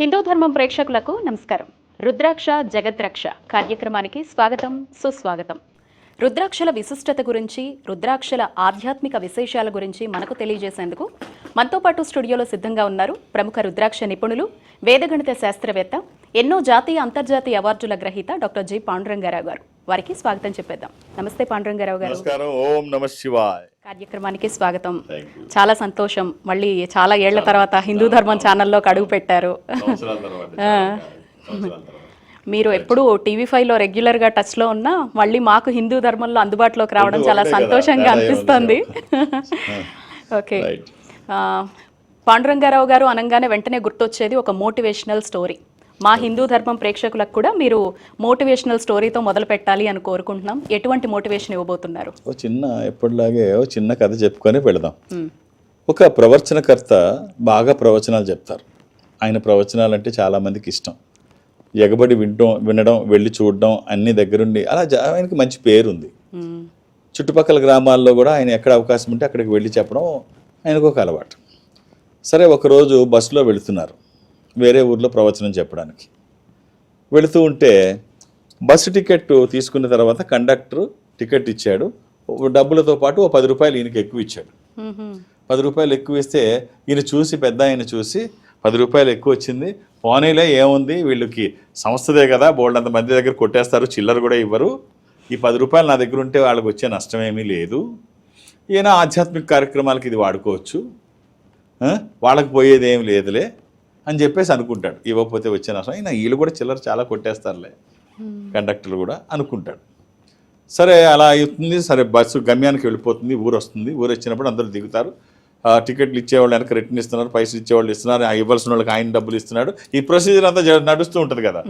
హిందూ ధర్మం ప్రేక్షకులకు నమస్కారం. రుద్రాక్ష జగద్రక్ష కార్యక్రమానికి స్వాగతం సుస్వాగతం. రుద్రాక్షల విశిష్టత గురించి రుద్రాక్షల ఆధ్యాత్మిక విశేషాల గురించి మనకు తెలియజేసేందుకు మనతో పాటు స్టూడియోలో సిద్ధంగా ఉన్నారు ప్రముఖ రుద్రాక్ష నిపుణులు వేదగణిత శాస్త్రవేత్త ఎన్నో జాతీయ అంతర్జాతీయ అవార్డుల గ్రహీత డాక్టర్ జి. పాండురంగారావు గారు. వారికి స్వాగతం చెప్పేద్దాం. నమస్తే పాండురంగారావు గారు. నమస్కారం. ఓం నమ శివాయ్. కార్యక్రమానికి స్వాగతం. చాలా సంతోషం. మళ్ళీ చాలా ఏళ్ళ తర్వాత హిందూ ధర్మం ఛానల్లోకి అడుగు పెట్టారు. మీరు ఎప్పుడు టీవీ ఫైవ్లో రెగ్యులర్గా టచ్లో ఉన్నా మళ్ళీ మాకు హిందూ ధర్మంలో అందుబాటులోకి రావడం చాలా సంతోషంగా అనిపిస్తుంది. ఓకే. పాండురంగారావు గారు అనగానే వెంటనే గుర్తొచ్చేది ఒక మోటివేషనల్ స్టోరీ. మా హిందూ ధర్మం ప్రేక్షకులకు కూడా మీరు మోటివేషనల్ స్టోరీతో మొదలు పెట్టాలి అని కోరుకుంటున్నాం. ఎటువంటి మోటివేషన్ ఇవ్వబోతున్నారు? ఓ చిన్న ఎప్పటిలాగే ఓ చిన్న కథ చెప్పుకొని వెళదాం. ఒక ప్రవచనకర్త బాగా ప్రవచనాలు చెప్తారు. ఆయన ప్రవచనాలు అంటే చాలా మందికి ఇష్టం. ఎగబడి వినడం వినడం వెళ్ళి చూడడం అన్ని దగ్గరుండి అలా ఆయనకి మంచి పేరు ఉంది. చుట్టుపక్కల గ్రామాల్లో కూడా ఆయన ఎక్కడ అవకాశం ఉంటే అక్కడికి వెళ్ళి చెప్పడం ఆయనకు ఒక అలవాటు. సరే ఒకరోజు బస్సులో వెళుతున్నారు. వేరే ఊర్లో ప్రవచనం చెప్పడానికి. వెళుతూ ఉంటే బస్సు టికెట్ తీసుకున్న తర్వాత కండక్టర్ టికెట్ ఇచ్చాడు. డబ్బులతో పాటు ఓ పది రూపాయలు ఈయనకి ఎక్కువ ఇచ్చాడు. పది రూపాయలు ఎక్కువ ఇస్తే ఈయన చూసి పెద్ద ఆయన చూసి పది రూపాయలు ఎక్కువ వచ్చింది. పోనీలే ఏముంది? వీళ్ళకి సంస్థదే కదా బోల్డంత మంది దగ్గర కొట్టేస్తారు చిల్లర కూడా ఇవ్వరు. ఈ పది రూపాయలు నా దగ్గర ఉంటే వాళ్ళకి వచ్చే నష్టం ఏమీ లేదు. ఈయన ఆధ్యాత్మిక కార్యక్రమాలకి ఇది వాడుకోవచ్చు? వాళ్ళకి పోయేది ఏం లేదులే. అని చెప్పేసి అనుకుంటాడు. ఇవ్వకపోతే వచ్చే నష్టం. అయినా వీళ్ళు కూడా చిల్లర చాలా కొట్టేస్తారులే. కండక్టర్లు కూడా అనుకుంటాడు. సరే అలా అవుతుంది. సరే బస్సు గమ్యానికి వెళ్ళిపోతుంది. ఊరు వస్తుంది. ఊరు వచ్చినప్పుడు అందరూ దిగుతారు. టికెట్లు ఇచ్చేవాళ్ళు వెనక రిటర్న్ ఇస్తున్నారు పైసలు ఇచ్చేవాళ్ళు ఇస్తున్నారు ఇవ్వాల్సిన వాళ్ళకి ఆయన డబ్బులు ఇస్తున్నాడు. ఈ ప్రొసీజర్ అంతా నడుస్తూ ఉంటుంది కదా.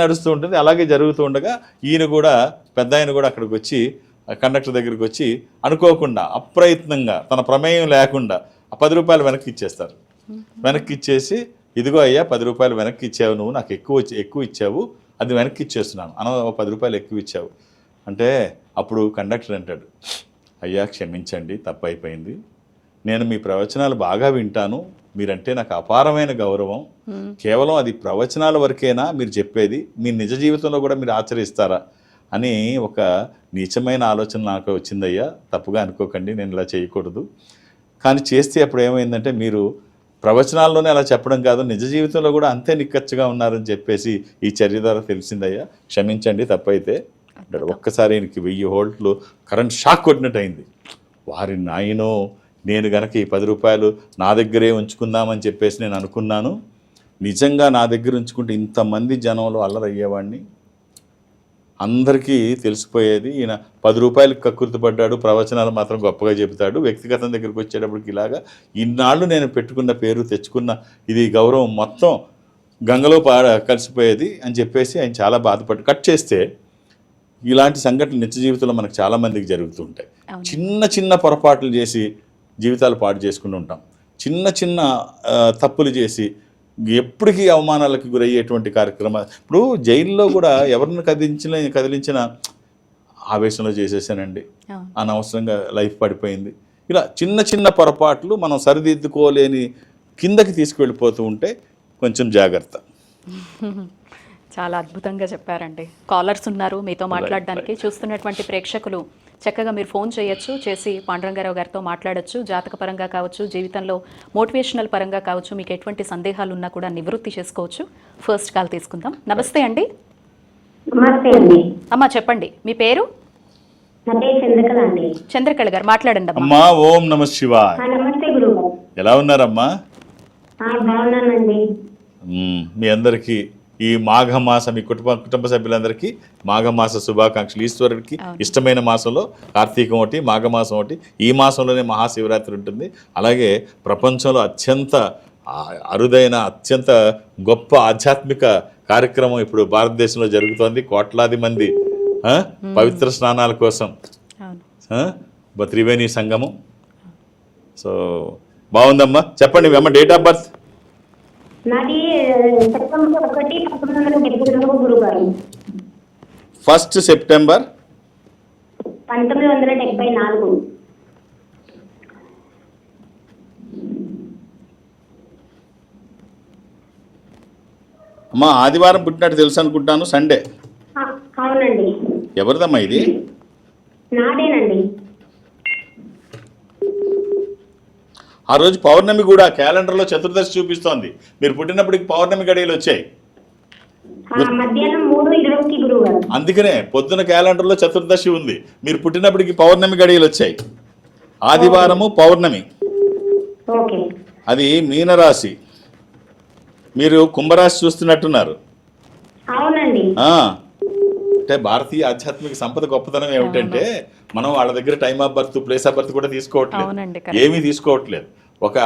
నడుస్తూ ఉంటుంది. అలాగే జరుగుతూ ఉండగా ఈయన కూడా పెద్ద ఆయన కూడా అక్కడికి వచ్చి కండక్టర్ దగ్గరికి వచ్చి అనుకోకుండా అప్రయత్నంగా తన ప్రమేయం లేకుండా పది రూపాయలు వెనక్కి ఇచ్చేస్తారు. వెనక్కి ఇచ్చేసి ఇదిగో అయ్యా పది రూపాయలు వెనక్కి ఇచ్చావు నువ్వు నాకు ఎక్కువ ఎక్కువ ఇచ్చావు అది వెనక్కి ఇచ్చేస్తున్నాను. అన ఓ పది రూపాయలు ఎక్కువ ఇచ్చావు. అంటే అప్పుడు కండక్టర్ అంటాడు అయ్యా క్షమించండి తప్పు అయిపోయింది నేను మీ ప్రవచనాలు బాగా వింటాను. మీరంటే నాకు అపారమైన గౌరవం. కేవలం అది ప్రవచనాల వరకేనా? మీరు చెప్పేది మీ నిజ జీవితంలో కూడా మీరు ఆచరిస్తారా? అని ఒక నీచమైన ఆలోచన నాకు వచ్చిందయ్యా. తప్పుగా అనుకోకండి నేను ఇలా చేయకూడదు. కానీ చేస్తే అప్పుడు ఏమైందంటే మీరు ప్రవచనాల్లోనే అలా చెప్పడం కాదు నిజ జీవితంలో కూడా అంతే నిక్కచ్చిగా ఉన్నారని చెప్పేసి ఈ చర్య ద్వారా తెలిసిందయ్యా. క్షమించండి తప్పైతే. అంటాడు. ఒక్కసారి ఈయనకి వెయ్యి హోల్ట్లు కరెంట్ షాక్ కొట్టినట్టు అయింది వారి నాయనో నేను గనక ఈ పది రూపాయలు నా దగ్గరే ఉంచుకుందామని చెప్పేసి నేను అనుకున్నాను. నిజంగా నా దగ్గర ఉంచుకుంటే ఇంతమంది జనంలో అల్లరయ్యేవాడిని అందరికీ తెలిసిపోయేది. ఈయన పది రూపాయలకు కక్కుర్తిపడ్డాడు ప్రవచనాలు మాత్రం గొప్పగా చెబుతాడు. వ్యక్తిగతం దగ్గరికి వచ్చేటప్పటికి ఇలాగా ఇన్నాళ్ళు నేను పెట్టుకున్న పేరు తెచ్చుకున్న ఇది గౌరవం మొత్తం గంగలో పా కలిసిపోయేది అని చెప్పేసి ఆయన చాలా బాధపడి కట్ చేస్తే ఇలాంటి సంఘటనలు నిత్య జీవితంలో మనకు చాలా మందికి జరుగుతూ ఉంటాయి. అవును. చిన్న చిన్న పొరపాట్లు చేసి జీవితాలు పాడు చేసుకుని ఉంటాం. చిన్న చిన్న తప్పులు చేసి ఎప్పటికీ అవమానాలకు గురయ్యేటువంటి కార్యక్రమాలు ఇప్పుడు జైల్లో కూడా ఎవరిని కదిలించిన కదిలించిన ఆవేశంలో చేసేసానండి. అనవసరంగా లైఫ్ పడిపోయింది. ఇలా చిన్న చిన్న పొరపాట్లు మనం సరిదిద్దుకోలేని కిందకి తీసుకువెళ్ళిపోతూ ఉంటే కొంచెం జాగ్రత్త. చాలా అద్భుతంగా చెప్పారండి. కాలర్స్ ఉన్నారు మీతో మాట్లాడడానికి. చూస్తున్నటువంటి ప్రేక్షకులు చక్కగా మీరు ఫోన్ చేయొచ్చు చేసి పాండురంగారావు గారితో మాట్లాడొచ్చు జాతక పరంగా కావచ్చు జీవితంలో మోటివేషనల్ పరంగా కావచ్చు మీకు ఎటువంటి సందేహాలు ఉన్నా కూడా నివృత్తి చేసుకోవచ్చు. ఫస్ట్ కాల్ తీసుకుందాం. నమస్తే అండి. అమ్మా చెప్పండి. మీ పేరు? చంద్రకళ అండి. చంద్రకళ గారు మాట్లాడండి అమ్మా. ఓం నమ శివాయ్. ఎలా ఉన్నారమ్మా. మీ అందరికీ ఈ మాఘమాస మీ కుటుంబ కుటుంబ సభ్యులందరికీ మాఘమాస శుభాకాంక్షలు. ఈశ్వరుడికి ఇష్టమైన మాసంలో కార్తీకం ఒకటి మాఘమాసం ఒకటి. ఈ మాసంలోనే మహాశివరాత్రి ఉంటుంది. అలాగే ప్రపంచంలో అత్యంత అరుదైన అత్యంత గొప్ప ఆధ్యాత్మిక కార్యక్రమం ఇప్పుడు భారతదేశంలో జరుగుతోంది. కోట్లాది మంది పవిత్ర స్నానాల కోసం. త్రివేణి సంగమం. సో బాగుందమ్మా. చెప్పండి అమ్మ డేట్ ఆఫ్ బర్త్ నాది సెప్టెంబర్ ఒకటి పంతొమ్మిది వందల డెబ్బై రెండు ఫస్ట్ సెప్టెంబర్? పంతొమ్మిది వందల డెబ్బై నాలుగు. అమ్మా ఆదివారం పుట్టినట్టు తెలుసు అనుకుంటాను సండే. అవునండి. ఎవరిదమ్మా ఇది? నాదేనండి. ఆ రోజు పౌర్ణమి కూడా క్యాలెండర్లో చతుర్దశి చూపిస్తోంది. మీరు పుట్టినప్పటికి పౌర్ణమి గడియలు వచ్చాయి. అందుకనే పొద్దున క్యాలెండర్లో చతుర్దశి ఉంది. మీరు పుట్టినప్పటికి పౌర్ణమి గడియలు వచ్చాయి. ఆదివారము పౌర్ణమి. అది మీనరాశి. మీరు కుంభరాశి చూస్తున్నట్టున్నారు. అంటే భారతీయ ఆధ్యాత్మిక సంపద గొప్పతనం ఏమిటంటే మనం వాళ్ళ దగ్గర time of birth place of birth కూడా తీసుకోవట్లేదు. ఏమీ తీసుకోవట్లేదు. ఒక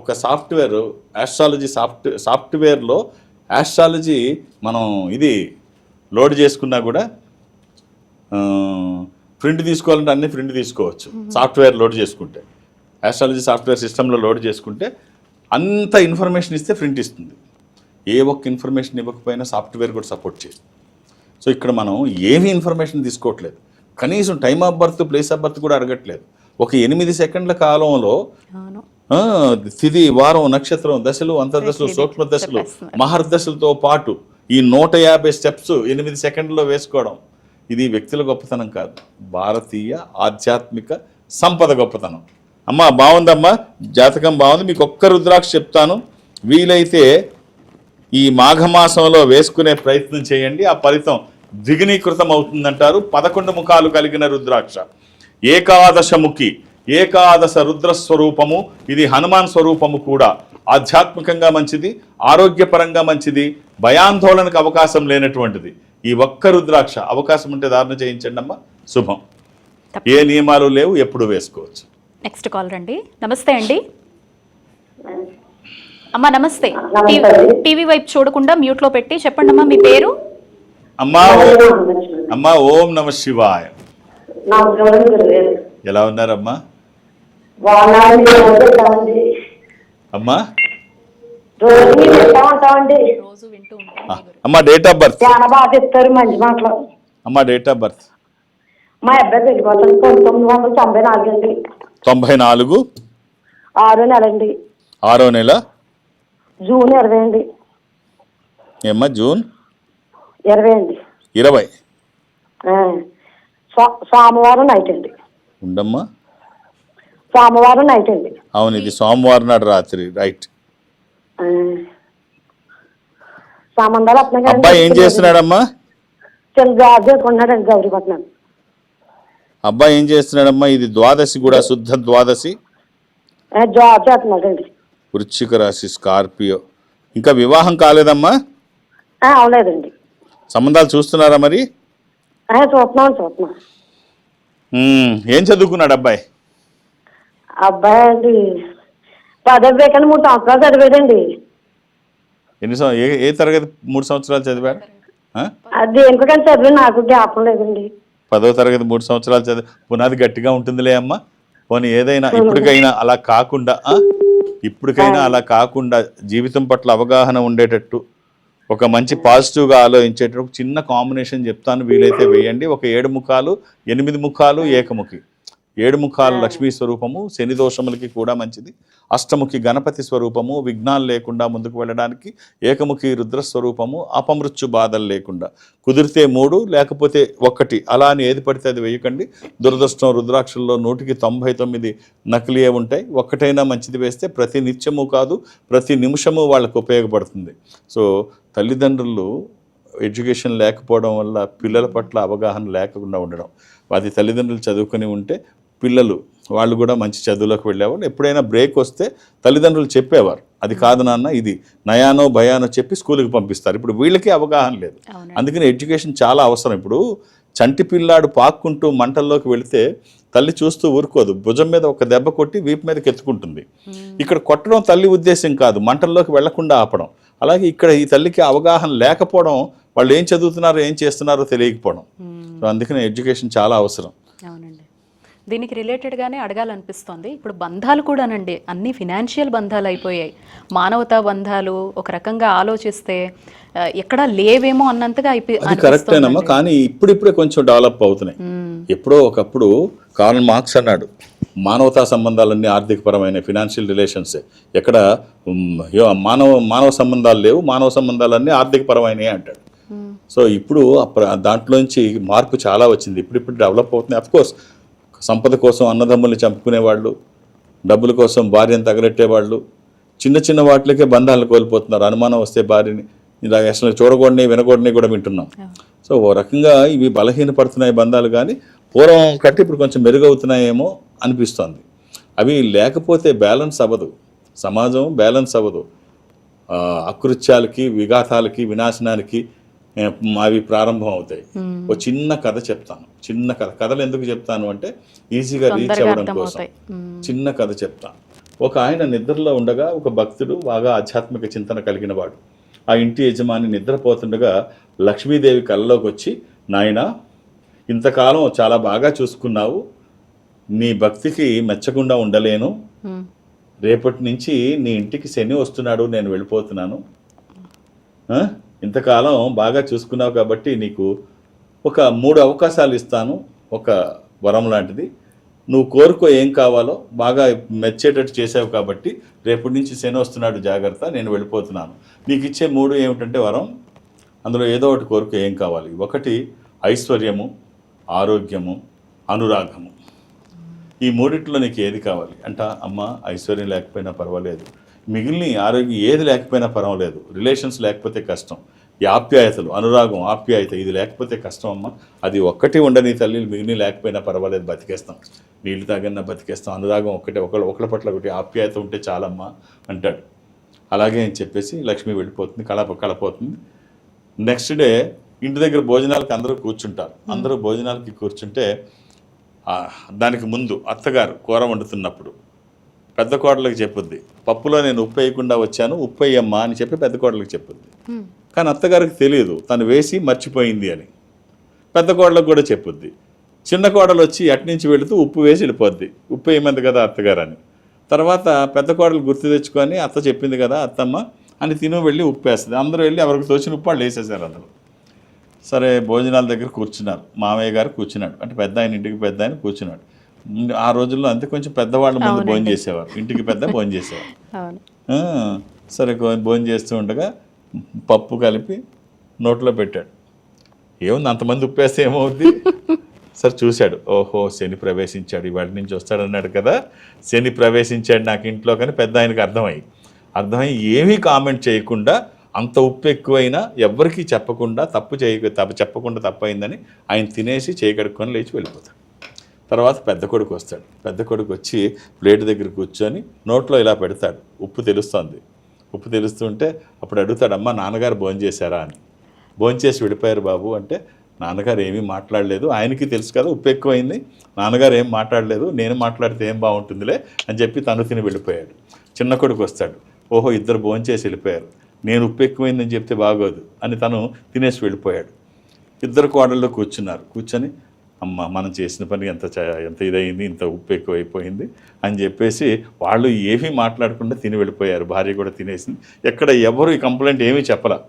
ఒక సాఫ్ట్వేర్ ఆస్ట్రాలజీ సాఫ్ట్ సాఫ్ట్వేర్లో ఆస్ట్రాలజీ మనం ఇది లోడ్ చేసుకున్నా కూడా ప్రింట్ తీసుకోవాలంటే అన్ని ప్రింట్ తీసుకోవచ్చు. సాఫ్ట్వేర్ లోడ్ చేసుకుంటే. ఆస్ట్రాలజీ సాఫ్ట్వేర్ సిస్టంలో లోడ్ చేసుకుంటే అంత ఇన్ఫర్మేషన్ ఇస్తే ప్రింట్ ఇస్తుంది. ఏ ఒక్క ఇన్ఫర్మేషన్ ఇవ్వకపోయినా సాఫ్ట్వేర్ కూడా సపోర్ట్ చేస్తుంది. సో ఇక్కడ మనం ఏమీ ఇన్ఫర్మేషన్ తీసుకోవట్లేదు. కనీసం time of birth place of birth కూడా అడగట్లేదు ఒక ఎనిమిది సెకండ్ల కాలంలో తిథి వారం నక్షత్రం దశలు అంతర్దశలు సూక్ష్మ దశలు. మహర్దశలతో పాటు ఈ నూట యాభై స్టెప్స్ ఎనిమిది సెకండ్లో వేసుకోవడం ఇది వ్యక్తుల గొప్పతనం కాదు. భారతీయ ఆధ్యాత్మిక సంపద గొప్పతనం. అమ్మా బాగుందమ్మా. జాతకం బాగుంది. మీకు ఒక్క రుద్రాక్ష చెప్తాను. వీలైతే ఈ మాఘమాసంలో వేసుకునే ప్రయత్నం చేయండి. ఆ ఫలితం ద్విగుణీకృతం అవుతుందంటారు పదకొండు ముఖాలు కలిగిన రుద్రాక్ష. ఏకాదశముఖి ఏకాదశ రుద్ర స్వరూపము ఇది హనుమాన్ స్వరూపము కూడా. ఆధ్యాత్మికంగా మంచిది ఆరోగ్యపరంగా మంచిది భయాందోళనకు అవకాశం లేనటువంటిది. ఈ ఒక్క రుద్రాక్ష అవకాశం ఉంటే ధారణ చేయించండి అమ్మా. శుభం. ఏ నియమాలు లేవు ఎప్పుడు వేసుకోవచ్చు. నెక్స్ట్ కాల్ రండి. నమస్తే అండి. అమ్మా నమస్తే. టీవీ వైపు చూడకుండా మ్యూట్లో పెట్టి చెప్పండి అమ్మా మీ పేరు? అమ్మా అమ్మా ఓం నమ శివాయ. ఎలా ఉన్నారమ్మా? అమ్మా? అమ్మా డేట్ ఆఫ్ బర్త్ చాలా బాగా చెప్తారు మంచి మాటలు. అమ్మా డేట్ ఆఫ్ బర్త్ మా అబ్బాయి వెళ్ళిపోతాను పంతొమ్మిది వందల తొంభై నాలుగు అండి. తొంభై నాలుగు? ఆరో నెల అండి. ఆరో నెల? జూన్ ఇరవై అండి. ఏమ్మా జూన్? ఇరవై అండి. ఇరవై? సోమవారం నైట్ అండి. ఉండమ్మా. సోమవారం నైట్ అండి. అవును ఇది సోమవారం నాడు రాత్రి రైట్. సంబంధాలు అబ్బాయి ఏం చేస్తున్నాడమ్మా? జాబ్ చేసుకుంటున్నాడండి గౌరీపట్నం. అబ్బాయి ఏం చేస్తున్నాడమ్మా? ఇది ద్వాదశి కూడా శుద్ధ ద్వాదశి. జాబ్ చేస్తున్నాడండి. వృశ్చిక రాశి స్కార్పియో. ఇంకా వివాహం కాలేదమ్మా? అవలేదండి. సంబంధాలు చూస్తున్నారా మరి? చూస్తున్నాం చూస్తున్నాం. ఏం చదువుకున్నాడు అబ్బాయి? అబ్బాయి అండి పదవి కన్నా మూడు సంవత్సరాలు చదివాడండి. ఎన్ని ఏ ఏ తరగతి మూడు సంవత్సరాలు చదివాడు? ఆ? అది దేనికో కానీ చదివి నాకు జ్ఞాపకం లేదండి. పదో తరగతి మూడు సంవత్సరాలు చదివి పునాది గట్టిగా ఉంటుందిలే అమ్మా. పోనీ ఏదైనా ఇప్పటికైనా అలా కాకుండా? ఇప్పటికైనా అలా కాకుండా జీవితం పట్ల అవగాహన ఉండేటట్టు ఒక మంచి పాజిటివ్గా ఆలోచించేటప్పుడు చిన్న కాంబినేషన్ చెప్తాను. వీలైతే వేయండి. ఒక ఏడు ముఖాలు ఎనిమిది ముఖాలు ఏకముఖి. ఏడు ముఖాలు లక్ష్మీ స్వరూపము శని దోషములకి కూడా మంచిది. అష్టముఖి గణపతి స్వరూపము విఘ్నాలు లేకుండా ముందుకు వెళ్ళడానికి ఏకముఖి రుద్ర స్వరూపము అపమృత్యు బాధలు లేకుండా. కుదిరితే మూడు లేకపోతే ఒక్కటి అలా అని ఏది పడితే అది వేయకండి. దురదృష్టం రుద్రాక్షల్లో నూటికి తొంభై తొమ్మిది నకిలీయే ఉంటాయి. ఒక్కటైనా మంచిది వేస్తే ప్రతి నిత్యము కాదు ప్రతి నిమిషము వాళ్ళకు ఉపయోగపడుతుంది. సో తల్లిదండ్రులు ఎడ్యుకేషన్ లేకపోవడం వల్ల పిల్లల పట్ల అవగాహన లేకుండా ఉండడం. అది తల్లిదండ్రులు చదువుకొని ఉంటే పిల్లలు వాళ్ళు కూడా మంచి చదువులకు వెళ్ళేవాళ్ళు. ఎప్పుడైనా బ్రేక్ వస్తే తల్లిదండ్రులు చెప్పేవారు అది కాదు నాన్న ఇది నయానో భయానో చెప్పి స్కూల్కి పంపిస్తారు. ఇప్పుడు వీళ్ళకి అవగాహన లేదు. అందుకని ఎడ్యుకేషన్ చాలా అవసరం. ఇప్పుడు చంటి పిల్లాడు పాక్కుంటూ మంటల్లోకి వెళితే తల్లి చూస్తూ ఊరుకోదు. భుజం మీద ఒక దెబ్బ కొట్టి వీపు మీదకి ఎత్తుకుంటుంది. ఇక్కడ కొట్టడం తల్లి ఉద్దేశం కాదు మంటల్లోకి వెళ్ళకుండా ఆపడం. అలాగే ఇక్కడ ఈ తల్లికి అవగాహన లేకపోవడం వాళ్ళు ఏం చదువుతున్నారో ఏం చేస్తున్నారో తెలియకపోవడం. సో అందుకని ఎడ్యుకేషన్ చాలా అవసరం. దీనికి రిలేటెడ్గానే అడగాలనిపిస్తోంది. ఇప్పుడు బంధాలు కూడానండి అన్ని ఫినాన్షియల్ బంధాలు అయిపోయాయి. మానవతా బంధాలు ఒక రకంగా ఆలోచిస్తే ఎక్కడా లేవేమో అన్నంతగా అయిపోయి కరెక్టేనమ్మా కానీ ఇప్పుడిప్పుడే కొంచెం డెవలప్ అవుతున్నాయి. ఎప్పుడో ఒకప్పుడు కార్ల్ మార్క్స్ అన్నాడు మానవతా సంబంధాలన్నీ ఆర్థికపరమైన ఫినాన్షియల్ రిలేషన్స్. ఎక్కడ మానవ మానవ సంబంధాలు లేవు మానవ సంబంధాలన్నీ ఆర్థికపరమైనవి అంటాడు. సో ఇప్పుడు దాంట్లోంచి మార్పు చాలా వచ్చింది. ఇప్పుడు ఇప్పుడు డెవలప్ అవుతుంది అఫ్ కోర్స్. సంపద కోసం అన్నదమ్ముల్ని చంపుకునేవాళ్ళు డబ్బుల కోసం భార్యను తగలెట్టేవాళ్ళు చిన్న చిన్న వాటికే బంధాలను కోల్పోతున్నారు. అనుమానం వస్తే భార్యని ఇలా అసలు చూడకూడని వినకూడని కూడా వింటున్నాం. సో ఓ రకంగా ఇవి బలహీనపడుతున్నాయి బంధాలు కానీ పూర్వం కంటే ఇప్పుడు కొంచెం మెరుగవుతున్నాయేమో అనిపిస్తోంది. అవి లేకపోతే బ్యాలెన్స్ అవ్వదు. సమాజం బ్యాలెన్స్ అవ్వదు. అకృత్యాలకి విఘాతాలకి వినాశనానికి అవి ప్రారంభం అవుతాయి. ఓ చిన్న కథ చెప్తాను. చిన్న కథ. కథలు ఎందుకు చెప్తాను అంటే ఈజీగా రీచ్ అవ్వడం కోసం. చిన్న కథ చెప్తాను. ఒక ఆయన నిద్రలో ఉండగా ఒక భక్తుడు బాగా ఆధ్యాత్మిక చింతన కలిగిన వాడు. ఆ ఇంటి యజమాని నిద్రపోతుండగా లక్ష్మీదేవి కళ్ళలోకి వచ్చి నాయనా ఇంతకాలం చాలా బాగా చూసుకున్నావు. నీ భక్తికి మెచ్చకుండా ఉండలేను. రేపటి నుంచి నీ ఇంటికి శని వస్తున్నాడు. నేను వెళ్ళిపోతున్నాను? ఇంతకాలం బాగా చూసుకున్నావు కాబట్టి నీకు ఒక మూడు అవకాశాలు ఇస్తాను ఒక వరం లాంటిది. నువ్వు కోరుకో ఏం కావాలో బాగా మెచ్చేటట్టు చేసావు కాబట్టి రేపటి నుంచి శని వస్తున్నాడు జాగ్రత్త నేను వెళ్ళిపోతున్నాను. నీకు ఇచ్చే మూడు ఏమిటంటే వరం అందులో ఏదో ఒకటి కోరిక ఏం కావాలి? ఒకటి ఐశ్వర్యము ఆరోగ్యము అనురాగము. ఈ మూడిట్లో నీకు ఏది కావాలి? అంట అమ్మ ఐశ్వర్యం లేకపోయినా పర్వాలేదు. మిగిలిన ఆరోగ్యం ఏది లేకపోయినా పర్వాలేదు. రిలేషన్స్ లేకపోతే కష్టం. ఈ ఆప్యాయతలు అనురాగం ఆప్యాయత ఇది లేకపోతే కష్టం అమ్మ. అది ఒక్కటి ఉండని తల్లి మిగిలిన లేకపోయినా పర్వాలేదు బతికేస్తాం. నీళ్ళు తాగన్నా బతికేస్తాం. అనురాగం ఒకటే ఒకళ్ళ ఒకళ్ళ పట్ల ఒకటి ఆప్యాయత ఉంటే చాలమ్మా అంటాడు. అలాగే అని చెప్పేసి లక్ష్మి వెళ్ళిపోతుంది కళ కళపోతుంది నెక్స్ట్ డే ఇంటి దగ్గర భోజనాలకి అందరూ కూర్చుంటారు. అందరూ భోజనాలకి కూర్చుంటే దానికి ముందు అత్తగారు కూర వండుతున్నప్పుడు పెద్ద కోడలకు చెప్పుద్ది. పప్పులో నేను ఉప్పు వేయకుండా వచ్చాను ఉప్పు వేయమ్మా అని చెప్పి పెద్ద కోడలకు చెప్పుద్ది. కానీ అత్తగారికి తెలియదు తను వేసి మర్చిపోయింది అని. పెద్ద కోడలకు కూడా చెప్పుద్ది. చిన్న కోడలు వచ్చి అట్నుంచి వెళుతూ ఉప్పు వేసి వెళ్ళిపోద్ది. ఉప్పు వేయమంది కదా అత్తగారు అని తర్వాత పెద్ద కోడలు గుర్తు తెచ్చుకొని అత్త చెప్పింది కదా అత్తమ్మ అని తిను వెళ్ళి ఉప్పు వేస్తుంది. అందరూ వెళ్ళి ఎవరికి తోచిన ఉప్పు వాళ్ళు వేసేసారు అందులో. సరే భోజనాల దగ్గర కూర్చున్నారు. మామయ్య గారు కూర్చున్నాడు. అంటే పెద్ద ఆయన ఇంటికి పెద్ద ఆయన కూర్చున్నాడు. ఆ రోజుల్లో అంతే కొంచెం పెద్దవాళ్ళ ముందు భోజనం చేసేవారు. ఇంటికి పెద్ద భోజనం చేసేవారు. సరే భోజనం చేస్తూ ఉండగా పప్పు కలిపి నోట్లో పెట్టాడు. ఏముంది అంతమంది ఉప్పేస్తే ఏమవుద్ది? సరే చూశాడు. ఓహో శని ప్రవేశించాడు. ఇవాటి నుంచి వస్తాడు అన్నాడు కదా. శని ప్రవేశించాడు నాకు ఇంట్లో కానీ పెద్ద ఆయనకు అర్థమై అర్థమై ఏమీ కామెంట్ చేయకుండా అంత ఉప్పు ఎక్కువైనా ఎవ్వరికీ చెప్పకుండా తప్పు చేయ తప్పు చెప్పకుండా తప్పైందని ఆయన తినేసి చేయగడుక్కొని లేచి వెళ్ళిపోతాడు. తర్వాత పెద్ద కొడుకు వస్తాడు. పెద్ద కొడుకు వచ్చి ప్లేట్ దగ్గర కూర్చొని నోట్లో ఇలా పెడతాడు. ఉప్పు తెలుస్తుంది. ఉప్పు తెలుస్తుంటే అప్పుడు అడుగుతాడు అమ్మ నాన్నగారు భోంచేశారా అని. భోంచేసి విడిపోయారు బాబు. అంటే నాన్నగారు ఏమీ మాట్లాడలేదు. ఆయనకి తెలుసు కదా ఉప్పు ఎక్కువైంది. నాన్నగారు ఏం మాట్లాడలేదు. నేను మాట్లాడితే ఏం బాగుంటుందిలే? అని చెప్పి తను తిని వెళ్ళిపోయాడు. చిన్న కొడుకు వస్తాడు. ఓహో ఇద్దరు భోంచేసి వెళ్ళిపోయారు. నేను ఉప్పు ఎక్కువైందని చెప్తే బాగోదు. అని తను తినేసి వెళ్ళిపోయాడు. ఇద్దరు కోడళ్ళు కూర్చున్నారు. కూర్చొని అమ్మ మనం చేసిన పని ఎంత చ- ఎంత ఇదైంది ఇంత ఉప్పు ఎక్కువైపోయింది అని చెప్పేసి వాళ్ళు ఏమీ మాట్లాడకుండా తిని వెళ్ళిపోయారు. భార్య కూడా తినేసింది. ఎక్కడ ఎవరు ఈ కంప్లైంట్ ఏమీ చెప్పలా.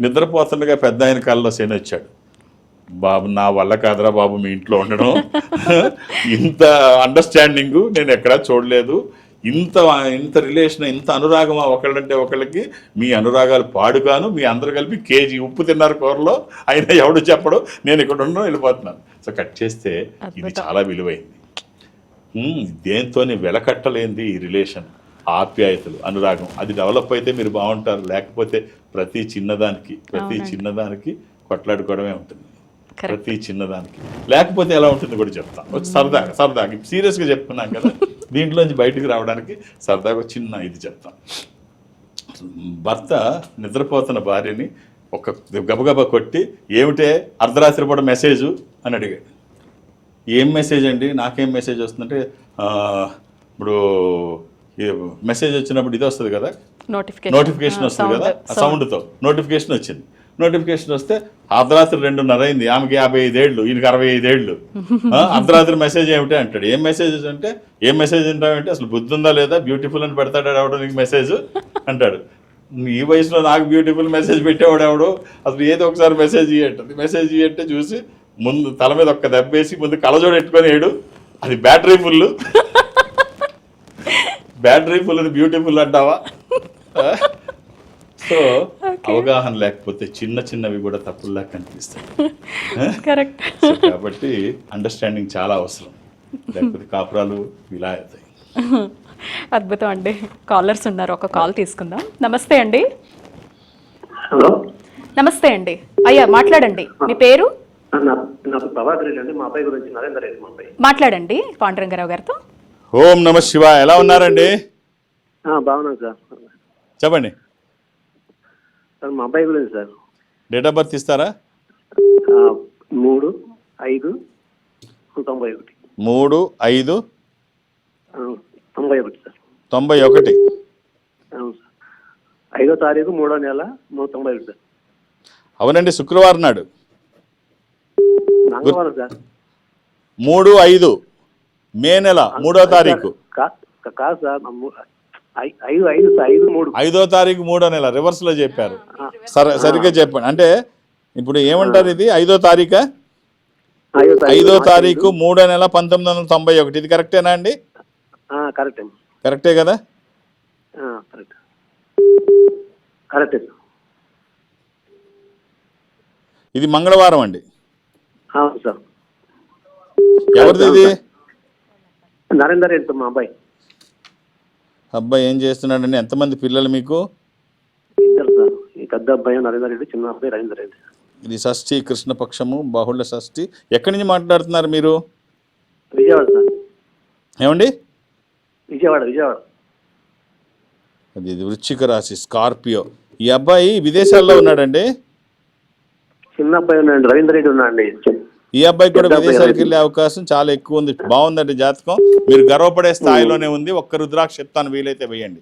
నిద్రపోతుండగా పెద్ద ఆయన కాల్లో శని వచ్చాడు బాబు నా వల్ల కాదురా బాబు మీ ఇంట్లో ఉండడం. ఇంత అండర్స్టాండింగు నేను ఎక్కడా చూడలేదు. ఇంత ఇంత రిలేషన్ ఇంత అనురాగమా ఒకళ్ళంటే ఒకళ్ళకి మీ అనురాగాలు పాడుగాను మీ అందరు కలిపి కేజీ ఉప్పు తిన్నారు కూరలో అయినా ఎవడు చెప్పడు నేను ఇక్కడ ఉండడం వెళ్ళిపోతున్నాను. సో కట్ చేస్తే ఇది చాలా విలువైంది. దేంతోని వెలకట్టలేంది ఈ రిలేషన్ ఆప్యాయతలు అనురాగం. అది డెవలప్ అయితే మీరు బాగుంటారు లేకపోతే ప్రతి చిన్నదానికి ప్రతి చిన్నదానికి కొట్లాడుకోవడమే ఉంటుంది. ప్రతి చిన్నదానికి. లేకపోతే ఎలా ఉంటుంది కూడా చెప్తాను. సరదాగా సరదాగా సీరియస్గా చెప్తున్నాం కదా. దీంట్లోంచి బయటికి రావడానికి సరదాగా చిన్న ఇది చెప్తాను భర్త నిద్రపోతున్న భార్యని ఒక గబగబా కొట్టి ఏమిటే? అర్ధరాత్రి పూట మెసేజ్? అని అడిగాడు. ఏం మెసేజ్ అండి? నాకేం మెసేజ్ వస్తుందంటే ఇప్పుడు మెసేజ్ వచ్చినప్పుడు ఇది వస్తుంది కదా నోటిఫికేషన్ నోటిఫికేషన్ వస్తుంది కదా? ఆ సౌండ్తో నోటిఫికేషన్ వచ్చింది. నోటిఫికేషన్ వస్తే అర్ధరాత్రి రెండున్నర అయింది. ఆమెకి యాభై ఐదేళ్ళు ఈయనకి అరవై ఐదేళ్ళు అర్ధరాత్రి మెసేజ్ ఏమిటి అంటాడు. ఏం మెసేజ్ అంటే ఏం మెసేజ్ అంటావంటే అసలు బుద్ధి ఉందా లేదా? బ్యూటిఫుల్ అని పెడతాడు ఎవడో నీకు మెసేజ్ అంటాడు. ఈ వయసులో నాకు బ్యూటిఫుల్ మెసేజ్ పెట్టేవాడు ఎవడు? అసలు ఏదో ఒకసారి మెసేజ్ ఇయ్యంటుంది. మెసేజ్ ఇయ్యంటే చూసి ముందు తల మీద ఒక్క దెబ్బేసి ముందు కలజోడు ఎట్టుకొని ఏడు. అది battery full battery full beautiful అంటావా? సో అవగాహన లేకపోతే చిన్న చిన్నవి కూడా తప్పుల్లా కనిపిస్తాయి. కరెక్ట్. కాబట్టి అండర్స్టాండింగ్ చాలా అవసరం. లేకపోతే కాపురాలు ఇలా అవుతాయి. అద్భుతం అండి. కాలర్స్ ఉన్నారు. ఒక కాల్ తీసుకుందాం. నమస్తే అండి. హలో. నమస్తే అండి. అయ్యా మాట్లాడండి. మీ పేరు? నా నాకు ప్రభాకర్ రెడ్డి అండి. మా అబ్బాయి గురించి నరేందర్ రెడ్డి మా అబ్బాయి. మాట్లాడండి. పాండురంగారావు గారితో. ఓం నమ శివ ఎలా ఉన్నారండి? ఆ, బాగున్నాను సార్. చెప్పండి. సార్ మా అబ్బాయి గురించి సార్. డేట్ ఆఫ్ బర్త్ ఇస్తారా? మూడు ఐదు తొంభై ఒకటి. మూడు ఐదు తొంభై ఒకటి సార్. తొంభై ఒకటి. ఐదో తారీఖు మూడో నెల మూడు తొంభై ఒకటి సార్. అవునండి శుక్రవారం నాడు. మంగళవారం సార్. మూడు ఐదు మే నెల మూడో తారీఖు. కాదు సార్ ఐదు ఐదు సార్ ఐదు మూడు. ఐదో తారీఖు మూడో నెల రివర్స్లో చెప్పారు. సరే సరిగ్గా చెప్పండి అంటే ఇప్పుడు ఏమంటారు ఇది? ఐదో తారీఖా? ఐదో తారీఖు మూడో నెల పంతొమ్మిది వందల తొంభై ఒకటి. ఇది కరెక్టేనా అండి? కరెక్ట్ కదా? ఇది మంగళవారం అండి. ఎవరిది ఇది? నరేందర్ రెడ్డి మా అబ్బాయి. అబ్బాయి ఏం చేస్తున్నాడండి? ఎంతమంది పిల్లలు మీకు? ఇద్దరు సార్. ఈ పెద్ద అబ్బాయి నరేందర్ రెడ్డి చిన్న అబ్బాయి రవీందర్ రెడ్డి. ఇది షష్ఠి కృష్ణపక్షము బాహుళ్య షష్ఠి. ఎక్కడి నుంచి మాట్లాడుతున్నారు మీరు? విజయవాడ సార్. ఏమండి? విజయవాడ విజయవాడ. అది ఇది వృశ్చిక రాశి స్కార్పియో. ఈ అబ్బాయి విదేశాల్లో ఉన్నాడండి? చిన్న అబ్బాయి ఉన్నాడు రవీందర్ రెడ్డి ఉన్నాడండి. ఈ అబ్బాయి కూడా విదేశాలకు. వెళ్ళే అవకాశం చాలా ఎక్కువ ఉంది. బాగుందండి జాతకం. మీరు గర్వపడే స్థాయిలోనే ఉంది. ఒక్క రుద్రాక్ష చెప్తాను వీలైతే వేయండి.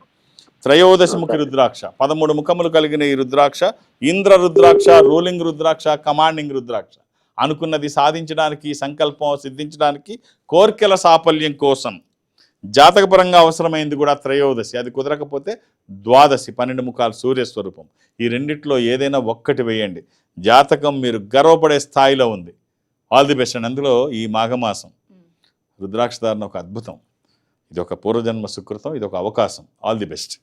త్రయోదశ ముఖి రుద్రాక్ష పదమూడు ముఖములు కలిగిన ఈ రుద్రాక్ష ఇంద్ర రుద్రాక్ష రూలింగ్ రుద్రాక్ష కమాండింగ్ రుద్రాక్ష. అనుకున్నది సాధించడానికి సంకల్పం సిద్ధించడానికి కోర్కెల సాఫల్యం కోసం. జాతకపరంగా అవసరమైంది కూడా త్రయోదశి. అది కుదరకపోతే ద్వాదశి పన్నెండు ముఖాలు సూర్యస్వరూపం. ఈ రెండిట్లో ఏదైనా ఒక్కటి వేయండి. జాతకం మీరు గర్వపడే స్థాయిలో ఉంది. ఆల్ ది బెస్ట్ అండి అందులో ఈ మాఘమాసం రుద్రాక్ష ధారణ ఒక అద్భుతం. ఇది ఒక పూర్వజన్మ సుకృతం ఇది ఒక అవకాశం. ఆల్ ది బెస్ట్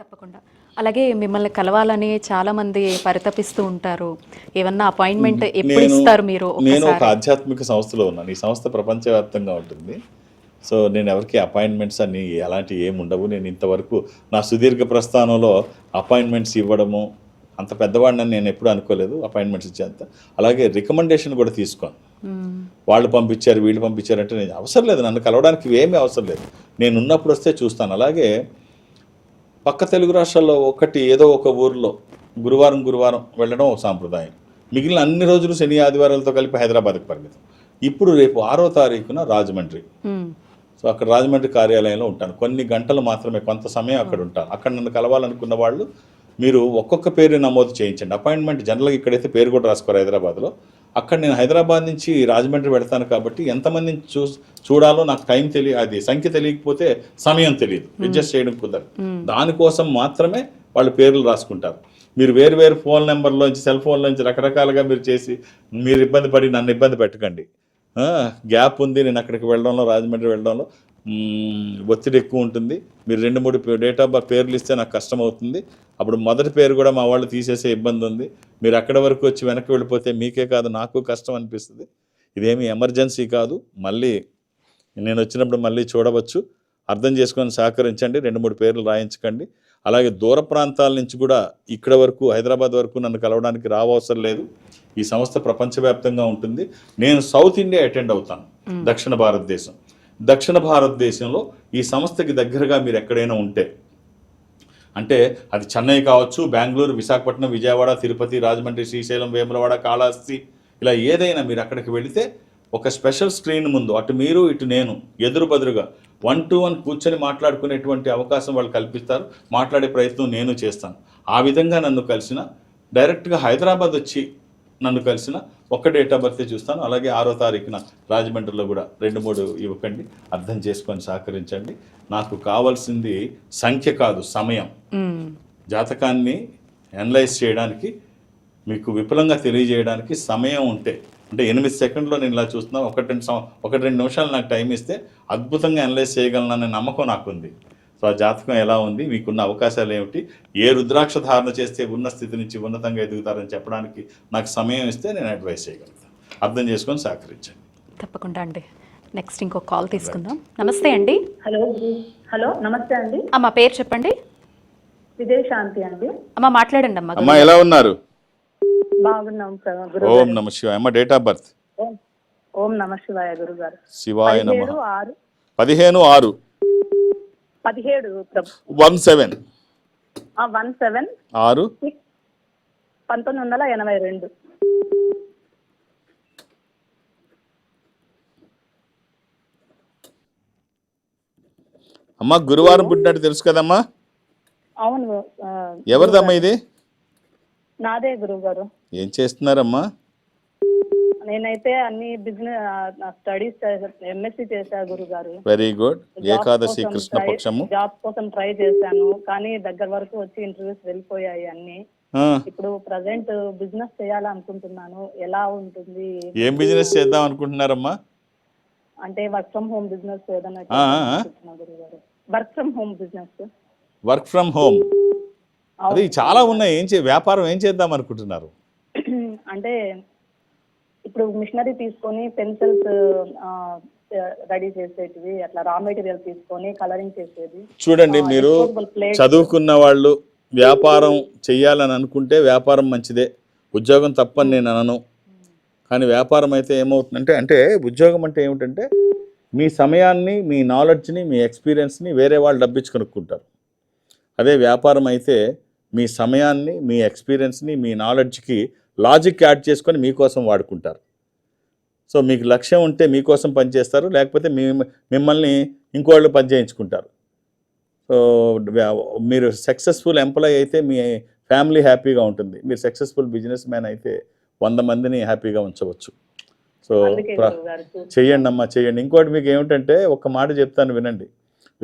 తప్పకుండా. అలాగే మిమ్మల్ని కలవాలని చాలా మంది పరితపిస్తూ ఉంటారు. ఏమన్నా అపాయింట్మెంట్ ఎప్పుడు ఇస్తారు మీరు నేను ఒక ఆధ్యాత్మిక సంస్థలో ఉన్నాను. ఈ సంస్థ ప్రపంచవ్యాప్తంగా ఉంటుంది. సో నేను ఎవరికి అపాయింట్మెంట్స్ అన్ని అలాంటి ఏమి ఉండవు. నేను ఇంతవరకు నా సుదీర్ఘ ప్రస్థానంలో అపాయింట్మెంట్స్ ఇవ్వడము అంత పెద్దవాడిని నేను ఎప్పుడు అనుకోలేదు. అపాయింట్మెంట్స్ ఇచ్చేంత. అలాగే రికమెండేషన్ కూడా తీసుకోను. వాళ్ళు పంపించారు వీళ్ళు పంపించారు అంటే నేను అవసరం లేదు. నన్ను కలవడానికి ఏమీ అవసరం లేదు. నేను ఉన్నప్పుడు వస్తే చూస్తాను. అలాగే పక్క తెలుగు రాష్ట్రాల్లో ఒకటి ఏదో ఒక ఊరిలో గురువారం గురువారం వెళ్ళడం ఒక సాంప్రదాయం. మిగిలిన అన్ని రోజులు శని ఆదివారాలతో కలిపి హైదరాబాద్కి పరిమితం. ఇప్పుడు రేపు ఆరో తారీఖున రాజమండ్రి. సో అక్కడ రాజమండ్రి కార్యాలయంలో ఉంటాను. కొన్ని గంటలు మాత్రమే కొంత సమయం అక్కడ ఉంటాను. అక్కడ నన్ను కలవాలనుకున్న వాళ్ళు మీరు ఒక్కొక్క పేరు నమోదు చేయించండి. అపాయింట్మెంట్ జనరల్గా ఇక్కడైతే పేరు కూడా రాసుకోరు హైదరాబాద్లో. అక్కడ నేను హైదరాబాద్ నుంచి రాజమండ్రి వెళ్తాను కాబట్టి ఎంతమందిని చూ చూడాలో నాకు టైం తెలియ అది సంఖ్య తెలియకపోతే సమయం తెలియదు. అడ్జస్ట్ చేయడం కుదరదు. దానికోసం మాత్రమే వాళ్ళు పేర్లు రాసుకుంటారు. మీరు వేరు వేరు ఫోన్ నెంబర్లోంచి సెల్ ఫోన్లోంచి రకరకాలుగా మీరు చేసి మీరు ఇబ్బంది పడి నన్ను ఇబ్బంది పెట్టకండి. గ్యాప్ ఉంది నేను అక్కడికి వెళ్ళడంలో రాజమండ్రి వెళ్ళడంలో ఒత్తిడి ఎక్కువ ఉంటుంది. మీరు రెండు మూడు డేట్ ఆఫ్ బర్త్ పేర్లు ఇస్తే నాకు కష్టం అవుతుంది. అప్పుడు మొదటి పేరు కూడా మా వాళ్ళు తీసేసే ఇబ్బంది ఉంది. మీరు అక్కడ వరకు వచ్చి వెనక్కి వెళ్ళిపోతే మీకే కాదు నాకు కష్టం అనిపిస్తుంది. ఇదేమి ఎమర్జెన్సీ కాదు. మళ్ళీ నేను వచ్చినప్పుడు మళ్ళీ చూడవచ్చు. అర్థం చేసుకొని సహకరించండి. రెండు మూడు పేర్లు రాయించకండి. అలాగే దూర ప్రాంతాల నుంచి కూడా ఇక్కడ వరకు హైదరాబాద్ వరకు నన్ను కలవడానికి రావవసరం లేదు. ఈ సంస్థ ప్రపంచవ్యాప్తంగా ఉంటుంది. నేను సౌత్ ఇండియా అటెండ్ అవుతాను. దక్షిణ భారతదేశం. దక్షిణ భారతదేశంలో ఈ సంస్థకి దగ్గరగా మీరు ఎక్కడైనా ఉంటే అంటే అది చెన్నై కావచ్చు బెంగళూరు విశాఖపట్నం విజయవాడ తిరుపతి రాజమండ్రి శ్రీశైలం వేములవాడ కాళహస్తి ఇలా ఏదైనా మీరు అక్కడికి వెళితే ఒక స్పెషల్ స్క్రీన్ ముందు అటు మీరు ఇటు నేను ఎదురు బదురుగా వన్ టు వన్ కూర్చొని మాట్లాడుకునేటువంటి అవకాశం వాళ్ళు కల్పిస్తారు. మాట్లాడే ప్రయత్నం నేను చేస్తాను. ఆ విధంగా నన్ను కలిసిన డైరెక్ట్గా హైదరాబాద్ వచ్చి నన్ను కలిసిన ఒక్క డేట్ ఆఫ్ బర్త్ చూస్తాను. అలాగే ఆరో తారీఖున రాజమండ్రిలో కూడా రెండు మూడు ఇవ్వకండి. అర్థం చేసుకొని సహకరించండి. నాకు కావాల్సింది సంఖ్య కాదు సమయం. జాతకాన్ని అనలైజ్ చేయడానికి మీకు విపులంగా తెలియజేయడానికి సమయం ఉంటే అంటే ఎనిమిది సెకండ్లో నేను ఇలా చూస్తున్నా ఒకటి రెండు సం- ఒకటి రెండు నిమిషాలు నాకు టైం ఇస్తే అద్భుతంగా అనలైజ్ చేయగలననే నమ్మకం నాకుంది. సో ఆ జాతకం ఎలా ఉంది? మీకున్న అవకాశాలు ఏమిటి? ఏ రుద్రాక్ష ధారణ చేస్తే ఉన్న స్థితి నుంచి ఉన్నతంగా ఎదుగుతారని చెప్పడానికి నాకు సమయం ఇస్తే నేను అడ్వైస్ చేయగలుగుతాను అర్థం చేసుకొని సహకరించండి. తప్పకుండా అండి. నెక్స్ట్ ఇంకో కాల్ తీసుకుందాం. నమస్తే అండి. హలో హలో నమస్తే అండి. అమ్మ పేరు చెప్పండి. విజయశాంతి అండి. అమ్మ మాట్లాడండి అమ్మ. అమ్మా ఎలా ఉన్నారు? బాగున్నాం సార్ ఓం నమ శివాయ. అమ్మ డేట్ ఆఫ్ బర్త్ ఓం ఓం నమ శివాయ గురువు గారు శివాయ నమ. ఆరు. పదిహేను ఆరు. పదిహేడు వన్ సెవెన్ వన్ సెవెన్ ఆరు. పంతొమ్మిది వందల ఎనభై రెండు. అమ్మ గురువారం పుట్టినట్టు తెలుసు కదమ్మా? అవును ఎవరిదమ్మా ఇది? నాదే గురువు గారు. ఏం చేస్తున్నారమ్మా? నేనైతే అన్ని బిజినెస్ స్టడీస్ ఎంఎస్సి చేశా గురువు గారు వెరీ గుడ్ ఏకాదశి కృష్ణ పక్షము జాబ్ కోసం ట్రై చేశాను. కానీ దగ్గర వరకు వచ్చి ఇంటర్వ్యూస్ వెళ్ళిపోయాయి అన్ని. ఇప్పుడు ప్రజెంట్ బిజినెస్ చేయాలనుకుంటున్నాను. ఎలా ఉంటుంది? ఏం బిజినెస్ చేద్దాం అనుకుంటున్నారమ్మా? అంటే వర్క్ ఫ్రమ్ హోమ్ బిజినెస్ ఏదైనా. గురుగారు. Work from home business work from home అది చాలా ఉన్నాయి. ఏం చే వ్యాపారం ఏం చేద్దాం అనుకుంటున్నారు? అంటే ఇప్పుడు మిషనరీ తీసుకొని పెన్సిల్స్ రెడీ చేసేటివి అట్లా రా మెటీరియల్ తీసుకొని కలరింగ్ చేసేది. చూడండి మీరు. చదువుకున్న వాళ్ళు వ్యాపారం చెయ్యాలని అనుకుంటే వ్యాపారం మంచిదే. ఉద్యోగం తప్పని నేను అనను. కానీ వ్యాపారం అయితే ఏమవుతుందంటే అంటే ఉద్యోగం అంటే ఏమిటంటే మీ సమయాన్ని మీ నాలెడ్జ్ని మీ ఎక్స్పీరియన్స్ని వేరే వాళ్ళు డబ్బిచ్చి కొనుక్కుంటారు. అదే వ్యాపారం అయితే మీ సమయాన్ని మీ ఎక్స్పీరియన్స్ని మీ నాలెడ్జ్కి లాజిక్ యాడ్ చేసుకొని మీకోసం వాడుకుంటారు. సో మీకు లక్ష్యం ఉంటే మీకోసం పనిచేస్తారు లేకపోతే మీ మిమ్మల్ని ఇంకోళ్ళు పని చేయించుకుంటారు. సో మీరు సక్సెస్ఫుల్ ఎంప్లాయ్ అయితే మీ ఫ్యామిలీ హ్యాపీగా ఉంటుంది. మీరు సక్సెస్ఫుల్ బిజినెస్ మ్యాన్ అయితే వంద మందిని హ్యాపీగా ఉంచవచ్చు. సో చెయ్యండి అమ్మా చెయ్యండి. ఇంకోటి మీకు ఏమిటంటే ఒక మాట చెప్తాను వినండి.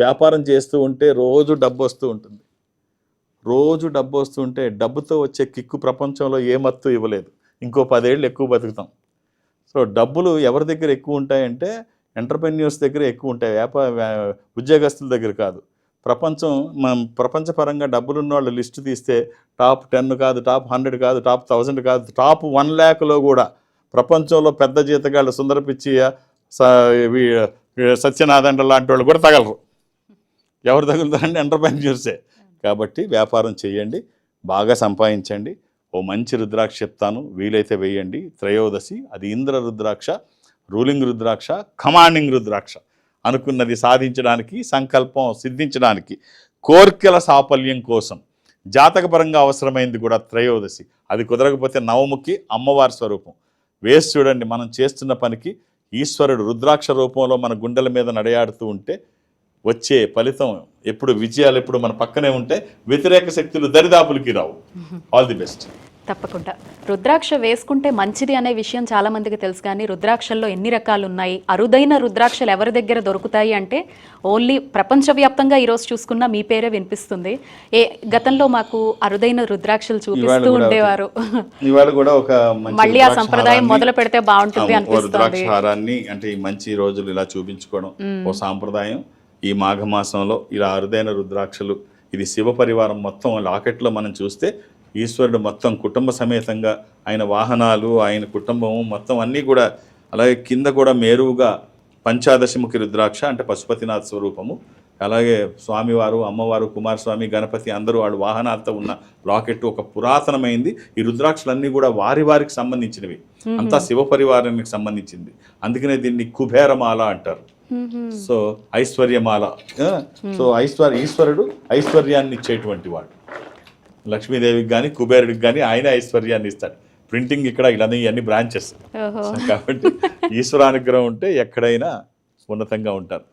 వ్యాపారం చేస్తూ ఉంటే రోజు డబ్బు వస్తూ ఉంటుంది. రోజు డబ్బు వస్తుంటే ఉంటే డబ్బుతో వచ్చే కిక్కు ప్రపంచంలో ఏ మత్తు ఇవ్వలేదు. ఇంకో పదేళ్ళు ఎక్కువ బతుకుతాం. సో డబ్బులు ఎవరి దగ్గర ఎక్కువ ఉంటాయంటే ఎంటర్ప్రెన్యూర్స్ దగ్గర ఎక్కువ ఉంటాయి. వ్యాపార ఉద్యోగస్తుల దగ్గర కాదు. ప్రపంచం మనం ప్రపంచపరంగా డబ్బులున్న వాళ్ళు వాళ్ళ లిస్టు తీస్తే టాప్ టెన్ కాదు టాప్ హండ్రెడ్ కాదు టాప్ థౌజండ్ కాదు టాప్ వన్ ల్యాక్లో కూడా ప్రపంచంలో పెద్ద జీతగాళ్ళు సుందర పిచ్చియ లాంటి వాళ్ళు కూడా తగలరు. ఎవరు తగులుతారంటే ఎంటర్ప్రెన్యూర్సే. కాబట్టి వ్యాపారం చేయండి బాగా సంపాదించండి. ఓ మంచి రుద్రాక్ష చెప్తాను వీలైతే వేయండి. త్రయోదశి అది ఇంద్ర రుద్రాక్ష రూలింగ్ రుద్రాక్ష కమాండింగ్ రుద్రాక్ష అనుకున్నది సాధించడానికి సంకల్పం సిద్ధించడానికి కోర్కెల సాఫల్యం కోసం. జాతకపరంగా అవసరమైంది కూడా త్రయోదశి అది కుదరకపోతే నవముఖి అమ్మవారి స్వరూపం. వేసి చూడండి మనం చేస్తున్న పనికి ఈశ్వరుడు రుద్రాక్ష రూపంలో మన గుండెల మీద నడయాడుతూ ఉంటే వచ్చే ఫలితం ఎప్పుడు విజయాలు ఎప్పుడు మన పక్కనే ఉంటే వ్యతిరేక శక్తులు దరిదాపులకి రావు. ఆల్ ది బెస్ట్ తప్పకుండా. రుద్రాక్ష వేసుకుంటే మంచిది అనే విషయం చాలా మందికి తెలుసు కానీ రుద్రాక్షల్లో ఎన్ని రకాలు ఉన్నాయి అరుదైన రుద్రాక్షలు ఎవరి దగ్గర దొరుకుతాయి అంటే ఓన్లీ ప్రపంచవ్యాప్తంగా ఈరోజు చూసుకున్న మీ పేరే వినిపిస్తుంది. ఏ గతంలో మాకు అరుదైన రుద్రాక్షలు చూపిస్తూ ఉండేవారు. ఇవాళ కూడా ఒక మంచి మళ్ళీ ఆ సంప్రదాయం మొదలు పెడితే బాగుంటుంది అవును, ఓ రుద్రాక్ష అనిపిస్తుంది హారాన్ని అంటే ఈ మంచి రోజులు ఇలా చూపించుకోవడం ఓ సాంప్రదాయం. ఈ మాఘమాసంలో ఇలా అరుదైన రుద్రాక్షలు ఇది శివ పరివారం మొత్తం లాకెట్లో మనం చూస్తే ఈశ్వరుడు మొత్తం కుటుంబ సమేతంగా ఆయన వాహనాలు ఆయన కుటుంబం మొత్తం అన్నీ కూడా అలాగే కింద కూడా మేరువుగా పంచాదశముఖి రుద్రాక్ష అంటే పశుపతినాథ్ స్వరూపము. అలాగే స్వామివారు అమ్మవారు కుమారస్వామి గణపతి అందరూ వాళ్ళ వాహనాలతో ఉన్న లాకెట్ ఒక పురాతనమైంది. ఈ రుద్రాక్షలన్నీ కూడా వారి వారికి సంబంధించినవి. అంతా శివ పరివారానికి సంబంధించింది. అందుకనే దీన్ని కుబేరమాల అంటారు. సో ఐశ్వర్యమాల ఆ, సో ఐశ్వర్య ఈశ్వరుడు ఐశ్వర్యాన్ని ఇచ్చేటువంటి వాడు. లక్ష్మీదేవికి కానీ కుబేరుడికి కానీ ఆయన ఐశ్వర్యాన్ని ఇస్తాడు. ప్రింటింగ్ ఇక్కడ ఇలా ఇవన్నీ బ్రాంచెస్ కాబట్టి ఈశ్వరానుగ్రహం ఉంటే ఎక్కడైనా ఉన్నతంగా ఉంటారు.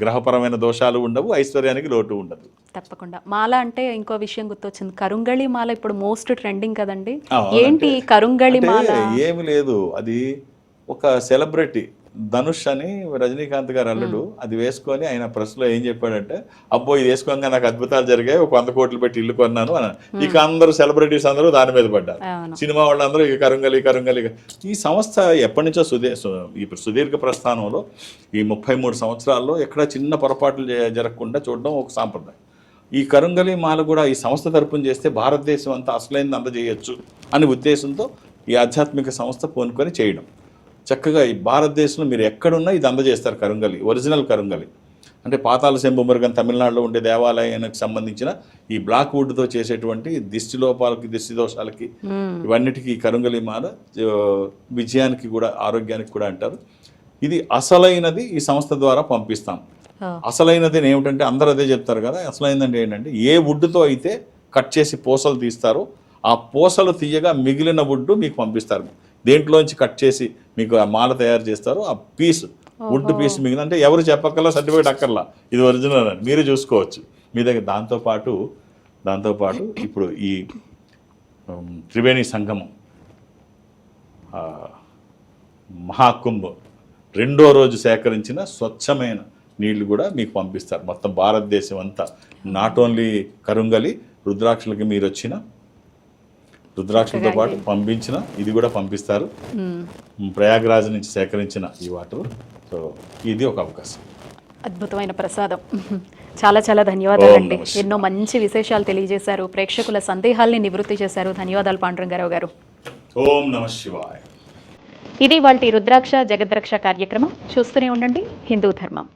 గ్రహపరమైన దోషాలు ఉండవు ఐశ్వర్యానికి లోటు ఉండదు. తప్పకుండా. మాల అంటే ఇంకో విషయం గుర్తొచ్చింది. కరుంగళి మాల ఇప్పుడు మోస్ట్ ట్రెండింగ్ కదండి? ఏంటి కరుంగళి మాల? ఏమి లేదు. అది ఒక సెలబ్రిటీ ధనుష్ అని రజనీకాంత్ గారు అల్లుడు. అది వేసుకొని ఆయన ప్రెస్లో ఏం చెప్పాడంటే అబ్బో ఇది వేసుకోగా నాకు అద్భుతాలు జరిగాయి. ఒక వంద కోట్లు పెట్టి ఇల్లు కొన్నాను అని ఇక అందరూ సెలబ్రిటీస్ అందరూ దాని మీద పడ్డారు. సినిమా వాళ్ళందరూ ఇక కరుంగలి కరుంగలి. ఈ సంస్థ ఎప్పటి నుంచో సుదీ ఈ సుదీర్ఘ ప్రస్థానంలో ఈ ముప్పై మూడు సంవత్సరాల్లో ఎక్కడ చిన్న పొరపాట్లు జరగకుండా చూడడం ఒక సాంప్రదాయం. ఈ కరుంగలి మాల కూడా ఈ సంస్థ తరపున చేస్తే భారతదేశం అంతా అసలైంది అందజేయచ్చు అనే ఉద్దేశంతో ఈ ఆధ్యాత్మిక సంస్థ పూనుకొని చేయడం. చక్కగా ఈ భారతదేశంలో మీరు ఎక్కడున్నా ఇది అందజేస్తారు కరుంగలి ఒరిజినల్ కరుంగలి. అంటే పాతాల శంభుమృగం తమిళనాడులో ఉండే దేవాలయానికి సంబంధించిన ఈ బ్లాక్ వుడ్తో చేసేటువంటి దిష్టి లోపాలకి దిష్టి దోషాలకి ఇవన్నిటికీ కరుంగలి మాల విజయానికి కూడా ఆరోగ్యానికి కూడా అంటారు. ఇది అసలైనది ఈ సంస్థ ద్వారా పంపిస్తాం. అసలైనది ఏమిటంటే అందరూ అదే చెప్తారు కదా అసలైనది ఏంటంటే ఏ వుడ్తో అయితే కట్ చేసి పూసలు తీస్తారో ఆ పూసలు తీయగా మిగిలిన వుడ్ మీకు పంపిస్తారు. దేంట్లోంచి కట్ చేసి మీకు ఆ మాల తయారు చేస్తారో ఆ పీస్ వుడ్ పీస్ మిగిలిన అంటే ఎవరు చెప్పక్కర్లా సర్టిఫికేట్ అక్కర్లా. ఇది ఒరిజినల్ అని మీరు చూసుకోవచ్చు. మీ దగ్గర దాంతోపాటు దాంతోపాటు ఇప్పుడు ఈ త్రివేణి సంగమం మహాకుంభ్ రెండో రోజు సేకరించిన స్వచ్ఛమైన నీళ్ళు కూడా మీకు పంపిస్తారు. మొత్తం భారతదేశం అంతా. నాట్ ఓన్లీ కరుంగలి రుద్రాక్షలకి మీరు వచ్చిన రుద్రాక్షలతో పాటు పంపించిన ఇది కూడా పంపిస్తారు. ప్రయాగరాజ్ నుంచి సేకరించిన ఈ వాటర్. సో ఇది ఒక అవకాశం. అద్భుతమైన ప్రసాదం. చాలా చాలా ధన్యవాదాలండి. ఎన్నో మంచి విశేషాలు తెలియజేశారు. ప్రేక్షకుల సందేహాల్ని నివృత్తి చేశారు. ధన్యవాదాలు పాండురంగారావు గారు ఓం నమ శివాయ. ఇది వాళ్ళ రుద్రాక్ష జగద్రక్ష కార్యక్రమం. చూస్తూనే ఉండండి. హిందూ ధర్మం.